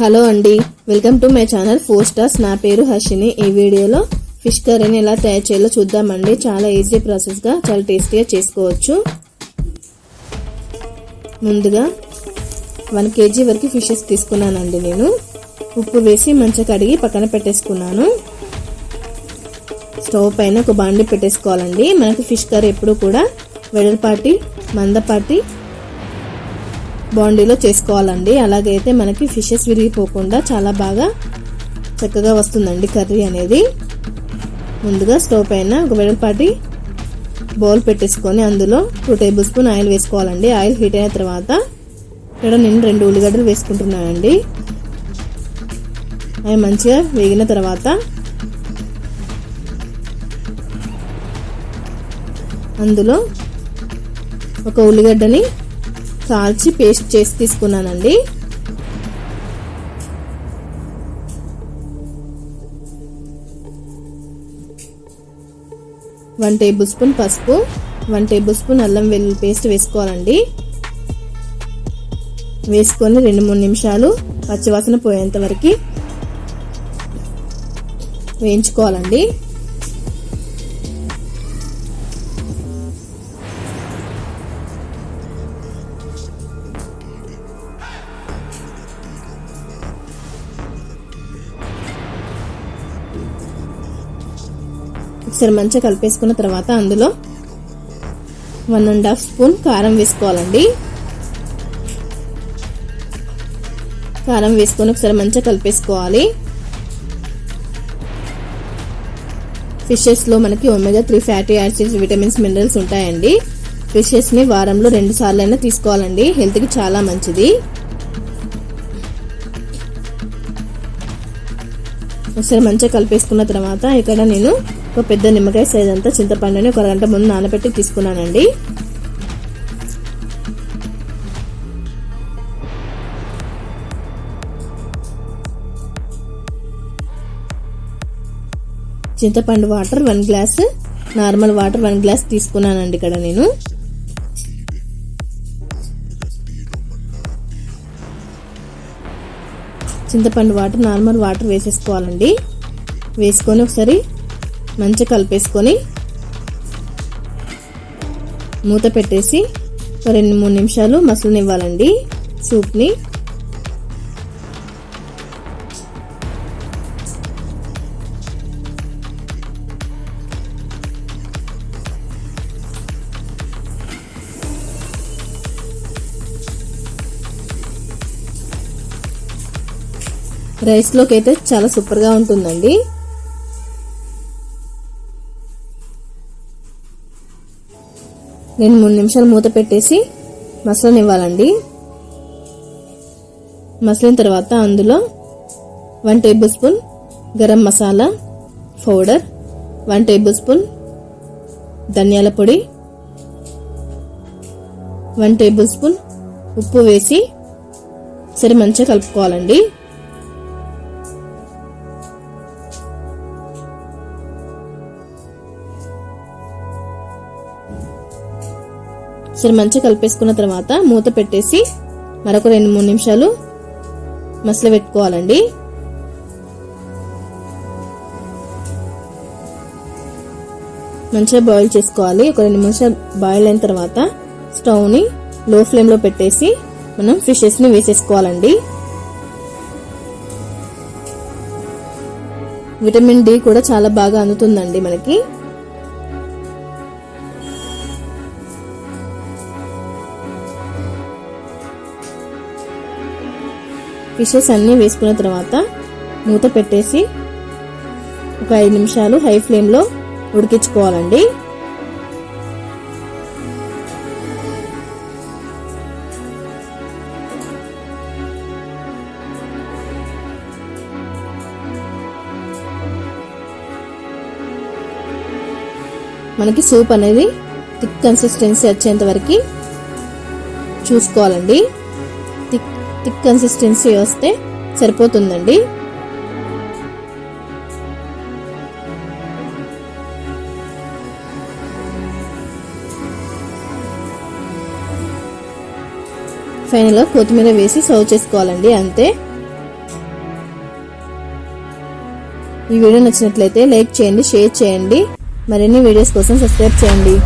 Hello అండి. Welcome to my channel four stars. నా పేరు హర్షిని. ఈ వీడియోలో ఫిష్ కర్రీని ఎలా తయారు చేయాలో చూద్దామండి. చాలా ఈజీ ప్రాసెస్గా చాలా టేస్టీగా చేసుకోవచ్చు. ముందుగా వన్ కేజీ వరకు ఫిషెస్ తీసుకున్నానండి నేను. ఉప్పు వేసి మంచిగా కడిగి పక్కన పెట్టేసుకున్నాను. స్టవ్ పైన ఒక బాండి పెట్టేసుకోవాలండి. మనకు ఫిష్ కర్రీ ఎప్పుడు కూడా వెడల్పాటి మందపాటి బాండీలో చేసుకోవాలండి. అలాగైతే మనకి ఫిషెస్ విరిగిపోకుండా చాలా బాగా చక్కగా వస్తుందండి కర్రీ అనేది. ముందుగా స్టవ్ పైన ఒక వెడల్పాటి బౌల్ పెట్టేసుకొని అందులో టూ టేబుల్ స్పూన్ ఆయిల్ వేసుకోవాలండి. ఆయిల్ హీట్ అయిన తర్వాత ఇక్కడ నేను రెండు ఉల్లిగడ్డలు వేసుకుంటున్నానండి. అవి మంచిగా వేగిన తర్వాత అందులో ఒక ఉల్లిగడ్డని కాల్చి పేస్ట్ చేసి తీసుకున్నానండి. వన్ టేబుల్ స్పూన్ పసుపు వన్ టేబుల్ స్పూన్ అల్లం వెల్లుల్లి పేస్ట్ వేసుకోవాలండి. వేసుకొని రెండు మూడు నిమిషాలు పచ్చివాసన పోయేంత వరకు వేయించుకోవాలండి. ఒకసారి మంచిగా కలిపేసుకున్న తర్వాత అందులో వన్ అండ్ హాఫ్ స్పూన్ కారం వేసుకోవాలండి. కారం వేసుకొని ఒకసారి మంచిగా కలిపేసుకోవాలి. ఫిషెస్లో మనకి omega three fatty acids vitamins minerals ఉంటాయండి. ఫిషెస్ని వారంలో రెండు సార్లు అయినా తీసుకోవాలండి హెల్త్కి చాలా మంచిది. ఒకసారి మంచిగా కలిపేసుకున్న తర్వాత ఇక్కడ నేను ఒక పెద్ద నిమ్మకాయ సైజ్ అంతా చింతపండుని ఒక గంట ముందు నానబెట్టి తీసుకున్నానండి. చింతపండు water one glass normal water one glass తీసుకున్నానండి ఇక్కడ నేను. చింతపండు వాటర్ నార్మల్ వాటర్ వేసేసుకోవాలండి. వేసుకొని ఒకసారి మంచిగా కలిపేసుకొని మూత పెట్టేసి ఒక రెండు మూడు నిమిషాలు మసలునివ్వాలండి సూప్ని. రైస్లోకి అయితే చాలా సూపర్గా ఉంటుందండి. రెండు మూడు నిమిషాలు మూత పెట్టేసి మసలనివ్వాలండి మసలిన తర్వాత అందులో one tablespoon garam masala powder one tablespoon ధనియాల పొడి వన్ టేబుల్ స్పూన్ ఉప్పు వేసి సరి మంచిగా కలుపుకోవాలండి. సరే మంచిగా కలిపేసుకున్న తర్వాత మూత పెట్టేసి మరొక రెండు మూడు నిమిషాలు మసలు పెట్టుకోవాలండి. మంచిగా బాయిల్ చేసుకోవాలి. ఒక రెండు నిమిషాలు బాయిల్ అయిన తర్వాత స్టవ్ని లో ఫ్లేమ్లో పెట్టేసి మనం ఫిషెస్ని వేసేసుకోవాలండి. విటమిన్ డి కూడా చాలా బాగా అందుతుందండి మనకి. ఫిషెస్ అన్నీ వేసుకున్న తర్వాత మూత పెట్టేసి ఒక ఐదు నిమిషాలు హై ఫ్లేమ్లో ఉడికించుకోవాలండి. మనకి సూప్ అనేది థిక్ కన్సిస్టెన్సీ వచ్చేంత వరకు చూసుకోవాలండి. థిక్ కన్సిస్టెన్సీ వస్తే సరిపోతుందండి. ఫైనల్గా కొత్తిమీర వేసి సర్వ్ చేసుకోవాలండి అంతే. ఈ వీడియో నచ్చినట్లయితే లైక్ చేయండి షేర్ చేయండి. మరిన్ని వీడియోస్ కోసం సబ్స్క్రైబ్ చేయండి.